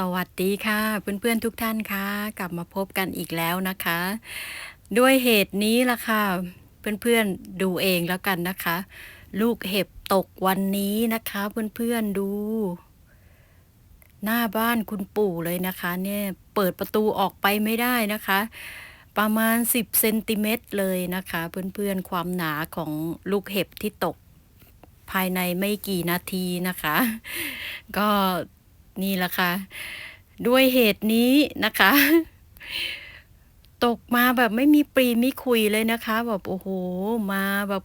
สวัสดีค่ะ เพื่อนๆทุกท่านค่ะกลับมาพบกันอีกแล้วนะคะ ด้วยเหตุนี้ล่ะค่ะ เพื่อนๆดูเองแล้วกันนะคะ ลูกเห็บตกวันนี้นะคะ เพื่อนๆดู หน้าบ้านคุณปู่เลยนะคะ เนี่ยเปิดประตูออกไปไม่ได้นะคะ ประมาณ 10เซนติเมตรเลยนะคะ เพื่อนๆความหนาของลูกเห็บที่ตกภายในไม่กี่นาทีนะคะ ก็ นี่แหละค่ะ ด้วยเหตุนี้นะคะ ตกมาแบบไม่มีปรีมีคุยเลยนะคะ แบบโอ้โห มาแบบ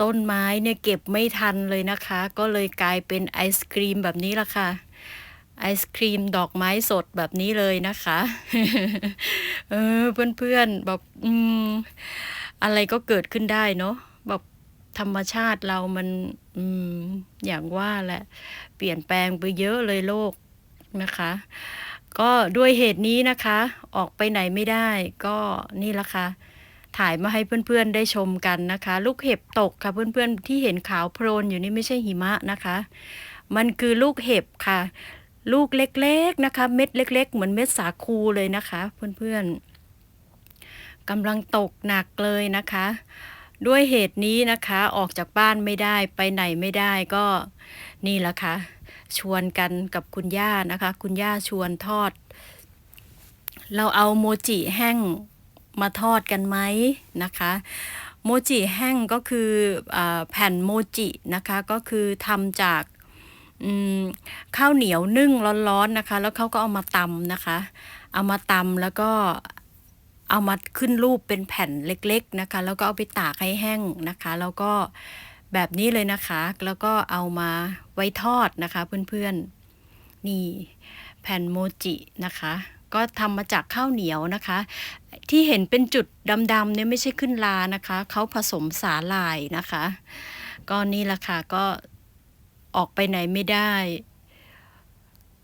ต้นไม้เนี่ยเก็บไม่ทันเลยนะคะ ก็เลยกลายเป็นไอศครีมแบบนี้ละค่ะ ไอศครีมดอกไม้สดแบบนี้เลยนะคะ เออเพื่อนๆแบบอืมอะไรก็เกิดขึ้นได้เนาะแบบ ธรรมชาติเรามันอมอย่างว่าแหละ เปลี่ยนแปลงไปเยอะเลยโลกนะคะ ก็ด้วยเหตุนี้นะคะ ออกไปไหนไม่ได้ ก็นี่ละค่ะถ่ายมาให้เพื่อนๆได้ชมกันนะคะ ลูกเห็บตกค่ะเพื่อนๆที่เห็นขาวโพลนอยู่นี่ไม่ใช่หิมะนะคะ มันคือลูกเห็บค่ะ ลูกเล็กๆนะคะ เม็ดเล็ก ๆ เหมือนเม็ดสาคูเลยนะคะ เพื่อนๆกำลังตกหนักเลยนะคะ ด้วยเหตุนี้นะคะออกจากบ้านไม่ได้ไปไหนไม่ได้ก็นี่แหละค่ะ ชวนกันกับคุณย่านะคะ คุณย่าชวนทอด เราเอาโมจิแห้งมาทอดกันไหมนะคะโมจิแห้งก็คืออแผ่นโมจินะคะก็คือทำจากข้าวเหนียวนึ่งร้อนๆนะคะ แล้วเขาก็เอามาตำนะคะ เอามาตำแล้วก็ เอามาขึ้นรูปเป็นแผ่นเล็กๆนะคะ แล้วก็เอาไปตากให้แห้งนะคะ แล้วก็แบบนี้เลยนะคะ แล้วก็เอามาไว้ทอดนะคะ เพื่อนๆ นี่แผ่นโมจินะคะ ก็ทำมาจากข้าวเหนียวนะคะ ที่เห็นเป็นจุดดำๆเนี่ยไม่ใช่ขึ้นลานะคะ เขาผสมสาหร่ายนะคะ ก็นี่แหละค่ะก็ออกไปไหนไม่ได้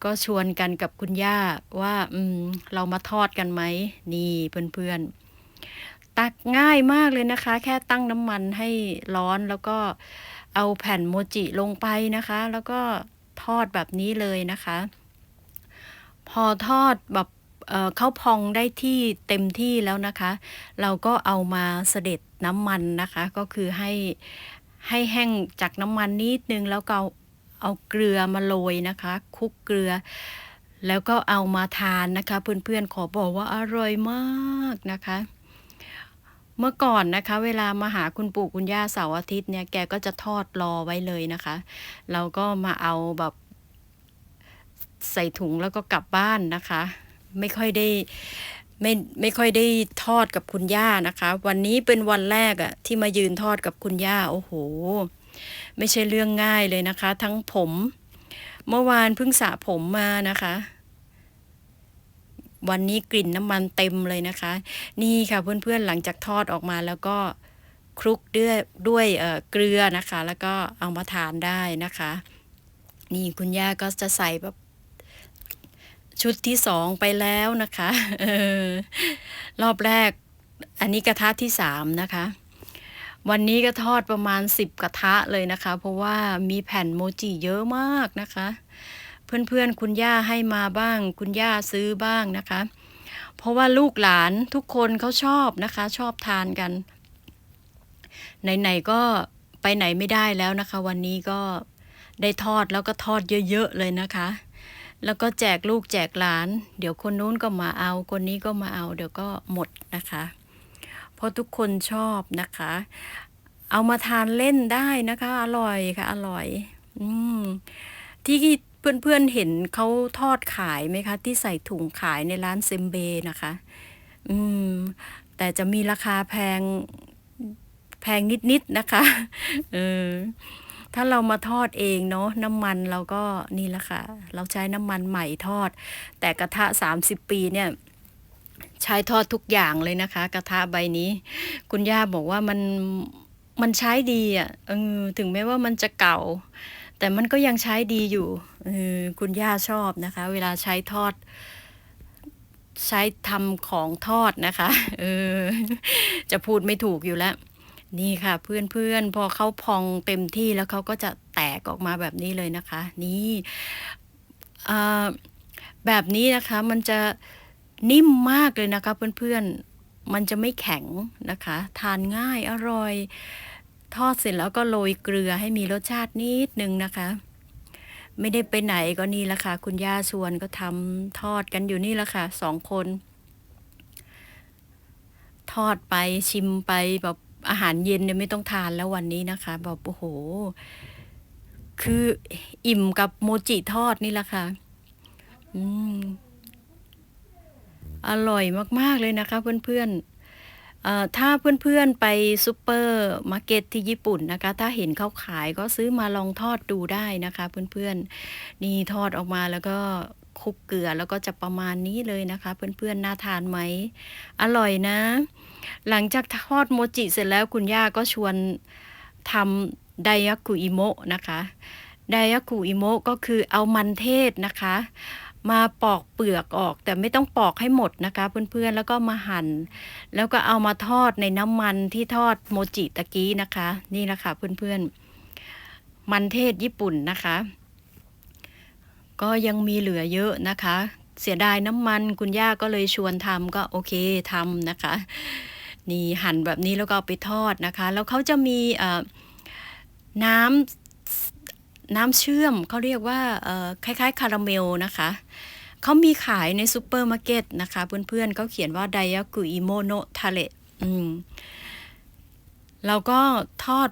ก็ชวนกันกับคุณย่าว่าอืมเรามาทอดกันไหมนี่เพื่อนๆ ตักง่ายมากเลยนะคะ แค่ตั้งน้ำมันให้ร้อนแล้วก็เอาแผ่นโมจิลงไปนะคะ แล้วก็ทอดแบบนี้เลยนะคะ พอทอดแบบเอ่อเข้าพองได้ที่เต็มที่แล้วนะคะ เราก็เอามาเสด็จน้ำมันนะคะ ก็คือให้ให้แห้งจากน้ำมันนิดนึงแล้วก็ เอาเกลือมาโรยนะคะ คุกเกลือ แล้วก็เอามาทานนะคะ เพื่อนๆขอบอกว่าอร่อยมากนะคะ เมื่อก่อนนะคะ เวลามาหาคุณปู่คุณย่าเสาร์อาทิตย์เนี่ยแกก็จะทอดรอไว้เลยนะคะเราก็มาเอาแบบใส่ถุงแล้วก็กลับบ้านนะคะ ไม่ค่อยได้ไม่ไม่ค่อยได้ทอดกับคุณย่านะคะ วันนี้เป็นวันแรกอะที่มายืนทอดกับคุณย่า โอ้โห ไม่ใช่เรื่องง่ายเลยนะคะ ทั้งผม เมื่อวานเพิ่งสระผมมานะคะ วันนี้กลิ่นน้ำมันเต็มเลยนะคะ นี่ค่ะเพื่อนๆหลังจากทอดออกมาแล้วก็คลุกด้วยด้วยเเกลือนะคะ แล้วก็เอามาทานได้นะคะ นี่คุณย่าก็จะใส่แบบชุดที่สองไปแล้วนะคะออรอบแรก อันนี้กระทะที่สามนะคะ วันนี้ก็ทอดประมาณสิบกระทะเลยนะคะ เพราะว่ามีแผ่นโมจิเยอะมากนะคะ เพื่อนๆคุณย่าให้มาบ้าง คุณย่าซื้อบ้างนะคะ เพราะว่าลูกหลานทุกคนเขาชอบนะคะ ชอบทานกัน ไหนๆก็ไปไหนไม่ได้แล้วนะคะ วันนี้ก็ได้ทอดแล้วก็ทอดเยอะๆเลยนะคะ แล้วก็แจกลูกแจกหลาน เดี๋ยวคนนู้นก็มาเอา คนนี้ก็มาเอา เดี๋ยวก็หมดนะคะ เพราะทุกคนชอบนะคะ เอามาทานเล่นได้นะคะ อร่อยค่ะ อร่อย อืมที่เพื่อนๆเห็นเขาทอดขายไหมคะ ที่ใส่ถุงขายในร้านเซมเบนะคะ อืม แต่จะมีราคาแพงแพงนิดๆนะคะเออถ้าเรามาทอดเองเนาะน้ำมันเราก็นี่แหละค่ะ เราใช้น้ำมันใหม่ทอด แต่กระทะ 30 ปีเนี่ย ใช้ทอดทุกอย่างเลยนะคะ กระทะใบนี้ คุณย่าบอกว่ามันมันใช้ดีอะเออถึงแม้ว่ามันจะเก่า แต่มันก็ยังใช้ดีอยู่เออคุณย่าชอบนะคะ เวลาใช้ทอด ใช้ทำของทอดนะคะเออจะพูดไม่ถูกอยู่แล้ว นี่ค่ะ เพื่อนๆพอเขาพองเต็มที่แล้วเขาก็จะแตกออกมาแบบนี้เลยนะคะ นี่แบบนี้นะคะมันจะ นิ่มมากเลยนะคะเพื่อนๆ มันจะไม่แข็งนะคะ ทานง่ายอร่อย ทอดเสร็จแล้วก็โรยเกลือให้มีรสชาตินิดนึงนะคะ ไม่ได้ไปไหนก็นี่ละค่ะ คุณย่าชวนก็ทำทอดกันอยู่นี่ละค่ะ2คน ทอดไปชิมไปแบบอาหารเย็นเนี่ยไม่ต้องทานแล้ววันนี้นะคะแบบโอ้โห คืออิ่มกับโมจิทอดนี่แหละค่ะ อืม อร่อยมาก ๆ เลยนะคะเพื่อนๆถ้าเพื่อนๆไปซูเปอร์มาร์เก็ตที่ญี่ปุ่นนะคะ ถ้าเห็นเขาขายก็ซื้อมาลองทอดดูได้นะคะเพื่อนๆ นี่ทอดออกมาแล้วก็คลุกเกลือแล้วก็จะประมาณนี้เลยนะคะ เพื่อนๆ น่าทานไหม อร่อยนะ หลังจากทอดโมจิเสร็จแล้วคุณย่าก็ชวนทำไดยากุอิโมะนะคะไดยากุอิโมะก็คือเอามันเทศนะคะ มาปอกเปลือกออก แต่ไม่ต้องปอกให้หมดนะคะ เพื่อนๆแล้วก็มาหั่น แล้วก็เอามาทอดในน้ำมันที่ทอดโมจิตะกี้นะคะ นี่แหละค่ะเพื่อนๆ มันเทศญี่ปุ่นนะคะ ก็ยังมีเหลือเยอะนะคะ เสียดายน้ำมันคุณย่าก็เลยชวนทำก็โอเคทำนะคะ นี่หั่นแบบนี้แล้วก็เอาไปทอดนะคะ แล้วเขาจะมีน้ำ น้ำเชื่อมเขาเรียกว่าคล้ายๆ คาราเมลนะคะเขามีขายในซูเปอร์มาร์เก็ตนะคะ เพื่อนๆเขาเขียนว่าไดยากุอิโมโนทาเลอืมเราก็ทอด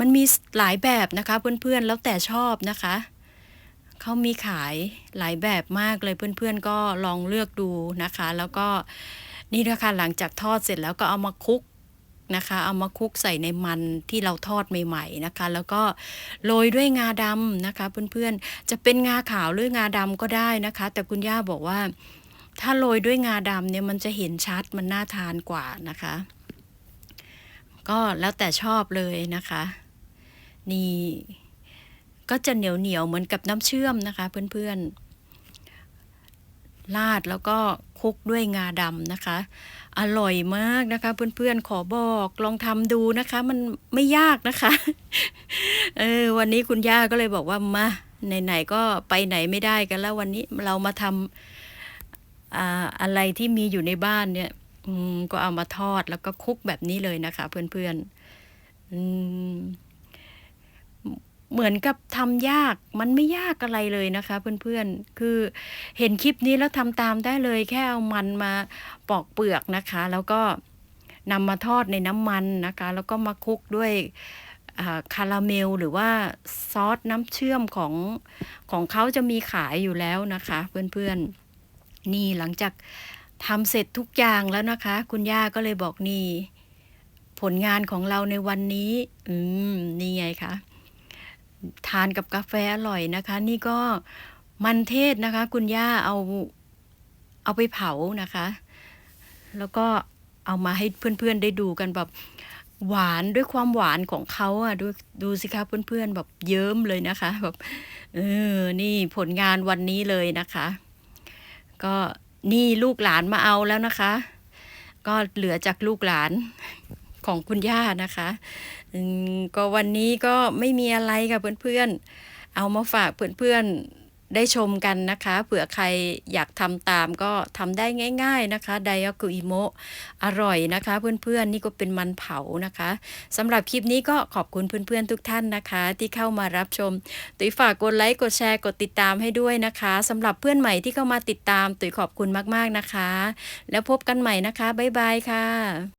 มันมีหลายแบบนะคะเพื่อนๆแล้วแต่ชอบนะคะเขามีขายหลายแบบมากเลยเพื่อนๆก็ลองเลือกดูนะคะ แล้วก็นี่นะคะหลังจากทอดเสร็จแล้วก็เอามาคลุก นะคะ เอามาคลุกใส่ในมันที่เราทอดใหม่ๆนะคะ แล้วก็โรยด้วยงาดำนะคะ เพื่อนๆจะเป็นงาขาวหรืองาดำก็ได้นะคะ แต่คุณย่าบอกว่า ถ้าโรยด้วยงาดำเนี่ยมันจะเห็นชัดมันน่าทานกว่านะคะ ก็แล้วแต่ชอบเลยนะคะ นี่ก็จะเหนียวเหนียวๆเหมือนกับน้ำเชื่อมนะคะ เพื่อนๆ ราดแล้วก็คลุกด้วยงาดำนะคะ อร่อยมากนะคะ เพื่อนๆขอบอกลองทำดูนะคะ มันไม่ยากนะคะ เออวันนี้คุณย่าก็เลยบอกว่ามาไหนๆก็ไปไหนไม่ได้กันแล้ววันนี้เรามาทำอ่าอะไรที่มีอยู่ในบ้านเนี่ยก็เอามาทอดแล้วก็คุกแบบนี้เลยนะคะ เพื่อนๆอืม เหมือนกับทำยากมันไม่ยากอะไรเลยนะคะ เพื่อนๆ คือเห็นคลิปนี้แล้วทำตามได้เลย แค่เอามันมาปอกเปลือกนะคะ แล้วก็นำมาทอดในน้ำมันนะคะ แล้วก็มาคลุกด้วยคาราเมลหรือว่าซอสน้ำเชื่อมของของเขาจะมีขายอยู่แล้วนะคะ เพื่อนๆ นี่หลังจากทำเสร็จทุกอย่างแล้วนะคะ คุณย่าก็เลยบอกนี่ ผลงานของเราในวันนี้ อืม นี่ไงคะ ทานกับกาแฟอร่อยนะคะ นี่ก็มันเทศนะคะ คุณย่าเอาเอาไปเผานะคะ แล้วก็เอามาให้เพื่อนๆได้ดูกันแบบหวานด้วยความหวานของเขาอะดูดูสิคะเพื่อนๆแบบเยิ้มเลยนะคะแบบเออนี่ผลงานวันนี้เลยนะคะ ก็นี่ลูกหลานมาเอาแล้วนะคะ ก็เหลือจากลูกหลาน ของคุณย่านะคะก็วันนี้ก็ไม่มีอะไรค่ะเพื่อนๆ เอามาฝากเพื่อนๆได้ชมกันนะคะ เผื่อใครอยากทำตามก็ทำได้ง่าย ๆนะคะไดยากุอิโมะอร่อยนะคะ เพื่อนๆนี่ก็เป็นมันเผานะคะสำหรับคลิปนี้ก็ขอบคุณเพื่อนๆทุกท่านนะคะ ที่เข้ามารับชม ตุ๋ยฝากกดไลค์กดแชร์กดติดตามให้ด้วยนะคะสำหรับเพื่อนใหม่ที่เข้ามาติดตามตุ๋ยขอบคุณมากๆนะคะ แล้วพบกันใหม่นะคะบ๊ายบายค่ะ